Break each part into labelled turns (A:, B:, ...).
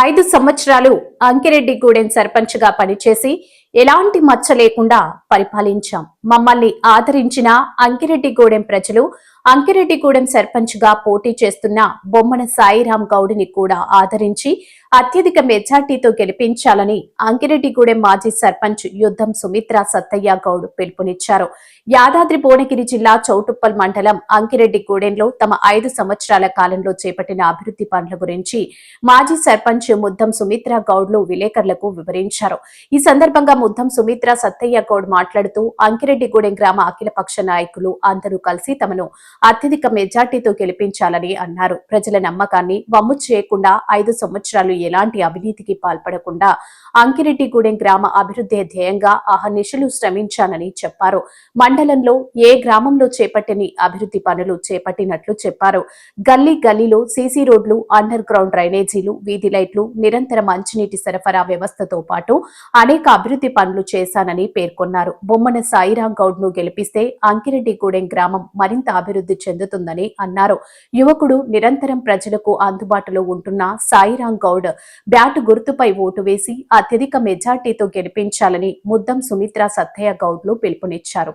A: ఐదు సంవత్సరాలు అంకిరెడ్డిగూడెం సర్పంచ్గా పనిచేసి ఎలాంటి మచ్చ లేకుండా పరిపాలించాం. మమ్మల్ని ఆదరించిన అంకిరెడ్డిగూడెం ప్రజలు అంకిరెడ్డిగూడెం సర్పంచ్గా పోటీ చేస్తున్న బొమ్మన సాయిరాం గౌడిని కూడా ఆదరించి అత్యధిక మెజార్టీతో గెలిపించాలని అంకిరెడ్డిగూడెం మాజీ సర్పంచ్ యుద్ధం సుమిత్ర సత్తయ్య గౌడ్ పిలుపునిచ్చారు. యాదాద్రి భువనగిరి జిల్లా చౌటుప్పల్ మండలం అంకిరెడ్డిగూడెంలో తమ ఐదు సంవత్సరాల కాలంలో చేపట్టిన అభివృద్ధి పనుల గురించి మాజీ సర్పంచ్ ముద్దం సుమిత్ర గౌడ్లు విలేకరులకు వివరించారు. ఈ సందర్భంగా ముద్దం సుమిత్ర సత్తయ్య గౌడ్ మాట్లాడుతూ అంకిరెడ్డిగూడెం గ్రామ అఖిలపక్ష నాయకులు అందరూ కలిసి తమను అత్యధిక మెజార్టీతో గెలిపించాలని అన్నారు. ప్రజల నమ్మకాన్ని వమ్ము చేయకుండా ఐదు సంవత్సరాలు ఎలాంటి అవినీతికి పాల్పడకుండా అంకిరెడ్డిగూడెం గ్రామ అభివృద్ధి ధ్యేయంగా అహర్నిశలు శ్రమించానని చెప్పారు. మండలంలో ఏ గ్రామంలో చేపట్టని అభివృద్ధి పనులు చేపట్టినట్లు చెప్పారు. గల్లీ గల్లీలో సీసీ రోడ్లు అండర్ గ్రౌండ్ డ్రైనేజీలు వీధి లైట్లు నిరంతర మంచినీటి సరఫరా వ్యవస్థతో పాటు అనేక అభివృద్ధి పనులు చేశానని పేర్కొన్నారు. బొమ్మన సాయిరాం గౌడ్ను గెలిపిస్తే అంకిరెడ్డిగూడెం గ్రామం మరింత అభివృద్ధి చెందుతుందని అన్నారు. యువకుడు నిరంతరం ప్రజలకు అందుబాటులో ఉంటున్న సాయిరాం గౌడ్ బ్యాట్ గుర్తుపై ఓటు వేసి అత్యధిక మెజార్టీతో గెలిపించాలని ముద్దం సుమిత్ర సత్తయ్య గౌడ్లు పిలుపునిచ్చారు.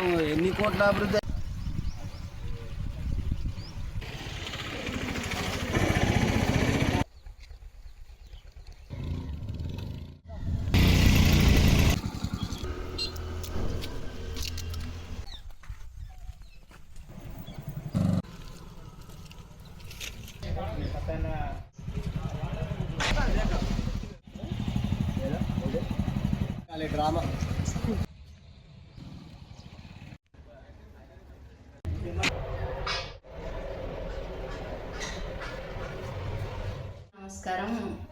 B: మొత్తం ఎన్ని కోట్ల అభివృద్ధి డ్రామా.
C: నమస్కారం